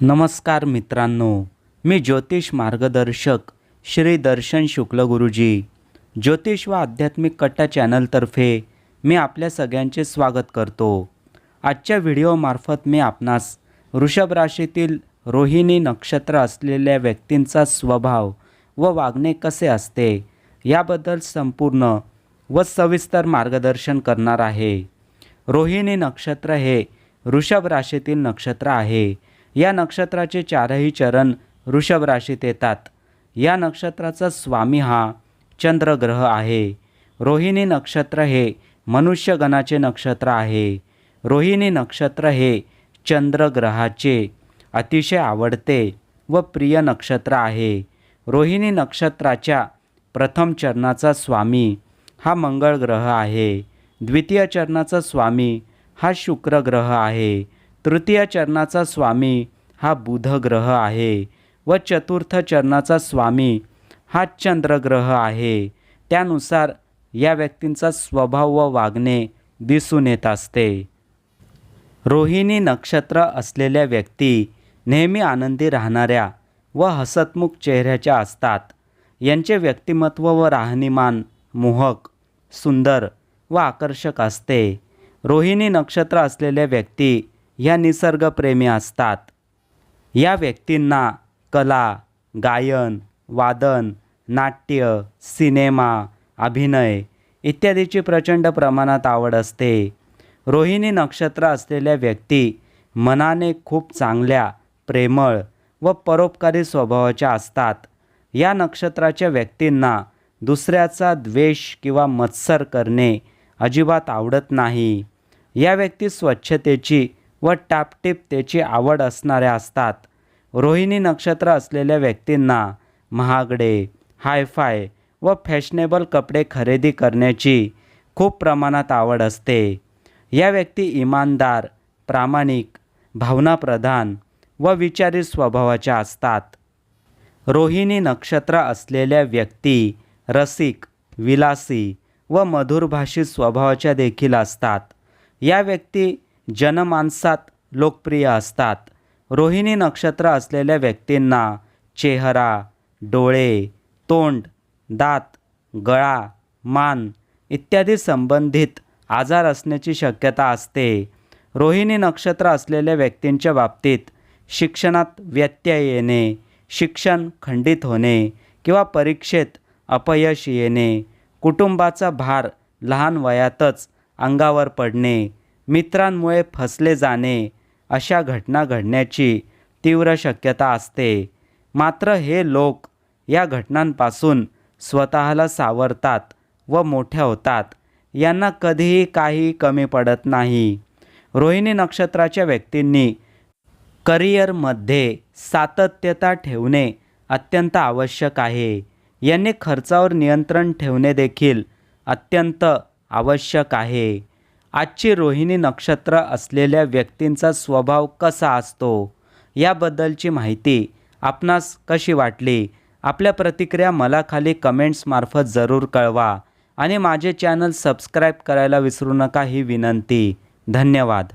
नमस्कार मित्रांनो मी ज्योतिष मार्गदर्शक श्री दर्शन शुक्ल गुरुजी. ज्योतिष व आध्यात्मिक कट्टा चॅनलतर्फे मी आपल्या सगळ्यांचे स्वागत करतो. आजच्या व्हिडिओमार्फत मी आपणास वृषभ राशीतील रोहिणी नक्षत्र असलेल्या व्यक्तींचा स्वभाव व वागणे कसे असते याबद्दल संपूर्ण व सविस्तर मार्गदर्शन करणार आहे. रोहिणी नक्षत्र हे वृषभ राशीतील नक्षत्र आहे. या नक्षत्राचे चारही चरण वृषभ राशीत येतात. या नक्षत्राचा स्वामी हा चंद्रग्रह आहे. रोहिणी नक्षत्र हे मनुष्यगणाचे नक्षत्र आहे. रोहिणी नक्षत्र हे चंद्रग्रहाचे अतिशय आवडते व प्रिय नक्षत्र आहे. रोहिणी नक्षत्राच्या प्रथम चरणाचा स्वामी हा मंगळ ग्रह आहे. द्वितीय चरणाचा स्वामी हा शुक्र ग्रह आहे. तृतीय चरणाचा स्वामी हा बुध ग्रह आहे व चतुर्थ चरणाचा स्वामी हा चंद्रग्रह आहे. त्यानुसार या व्यक्तींचा स्वभाव व वागणे दिसून येत असते. रोहिणी नक्षत्र असलेल्या व्यक्ती नेहमी आनंदी राहणाऱ्या व हसतमुख चेहऱ्याच्या असतात. यांचे व्यक्तिमत्व व राहणीमान मोहक सुंदर व आकर्षक असते. रोहिणी नक्षत्र असलेल्या व्यक्ती ह्या निसर्गप्रेमी असतात. या व्यक्तींना कला गायन वादन नाट्य सिनेमा अभिनय इत्यादीची प्रचंड प्रमाणात आवड असते. रोहिणी नक्षत्र असलेल्या व्यक्ती मनाने खूप चांगल्या प्रेमळ व परोपकारी स्वभावाच्या असतात. या नक्षत्राच्या व्यक्तींना दुसऱ्याचा द्वेष किंवा मत्सर करणे अजिबात आवडत नाही. या व्यक्ती स्वच्छतेची व टापटीपतेची आवड असणाऱ्या असतात. रोहिणी नक्षत्र असलेल्या व्यक्तींना महागडे हायफाय व फॅशनेबल कपडे खरेदी करण्याची खूप प्रमाणात आवड असते. या व्यक्ती इमानदार प्रामाणिक भावनाप्रधान व विचारी स्वभावाच्या असतात. रोहिणी नक्षत्र असलेल्या व्यक्ती रसिक विलासी व मधुरभाषी स्वभावाच्या देखील असतात. या व्यक्ती जनमानसात लोकप्रिय असतात. रोहिणी नक्षत्र असलेल्या व्यक्तींना चेहरा डोळे तोंड दात गळा मान इत्यादी संबंधित आजार असण्याची शक्यता असते. रोहिणी नक्षत्र असलेल्या व्यक्तींच्या बाबतीत शिक्षणात व्यत्यय येणे शिक्षण खंडित होणे किंवा परीक्षेत अपयश येणे कुटुंबाचा भार लहान वयातच अंगावर पडणे मित्रांमुळे फसले जाणे अशा घटना घडण्याची तीव्र शक्यता असते. मात्र हे लोक या घटनांपासून स्वतःला सावरतात व मोठ्या होतात. यांना कधीही काही कमी पडत नाही. रोहिणी नक्षत्राच्या व्यक्तींनी करिअरमध्ये सातत्यता ठेवणे अत्यंत आवश्यक आहे. यांनी खर्चावर नियंत्रण ठेवणे देखील अत्यंत आवश्यक आहे. आजची रोहिणी नक्षत्र असलेल्या व्यक्तींचा स्वभाव कसा असतो? याबद्दलची माहिती आपणास कशी वाटली? आपल्या प्रतिक्रिया मला खाली कमेंट्समार्फत जरूर कळवा आणि माझे चॅनल सबस्क्राईब करायला विसरू नका ही विनंती. धन्यवाद.